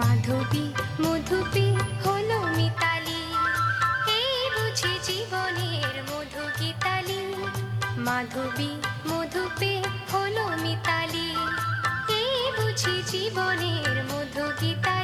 মাধবী, মধুপে হলো মিতালি। এই বুঝি জীবনের মধু গীতালি মাধবী, মধুপে হলো মিতালি। এই বুঝি জীবনের মধু গীতালি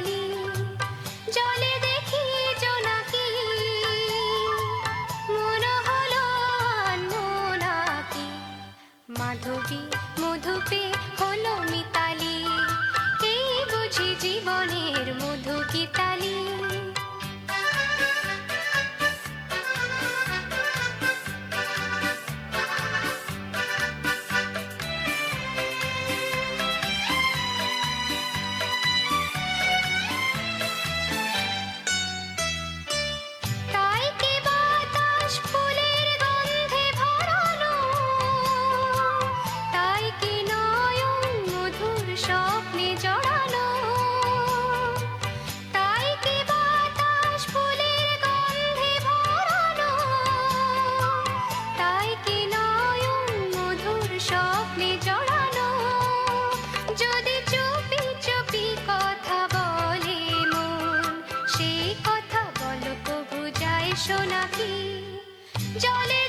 যায় সোনাকি জলে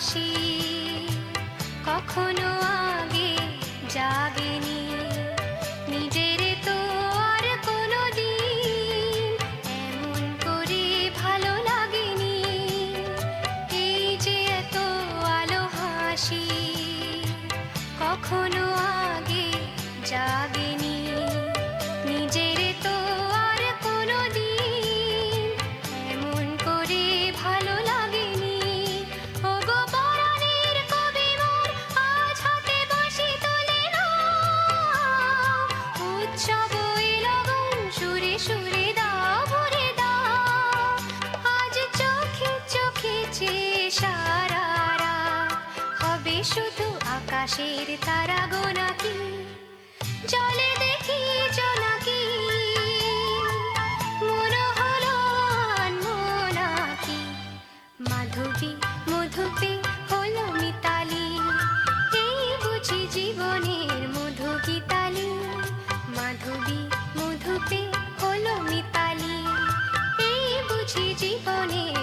হাসি কখনো আগে জাগেনি। নিজের তো আর কোনো দিন এমন করে ভালো লাগেনি। এই যে এত আলো হাসি, কখনো আগে জাগেনি। সারা রাত হবে শুধু আকাশের তারা গোনাকি জলে দেখি জোনাকি মন হলো আনমোনাকি মাধবী, মধুপে হলো মিতালি। এই বুঝি জীবনের মধু গীতালি মাধবী, মধুপে হলো মিতালি। এই বুঝি জীবনের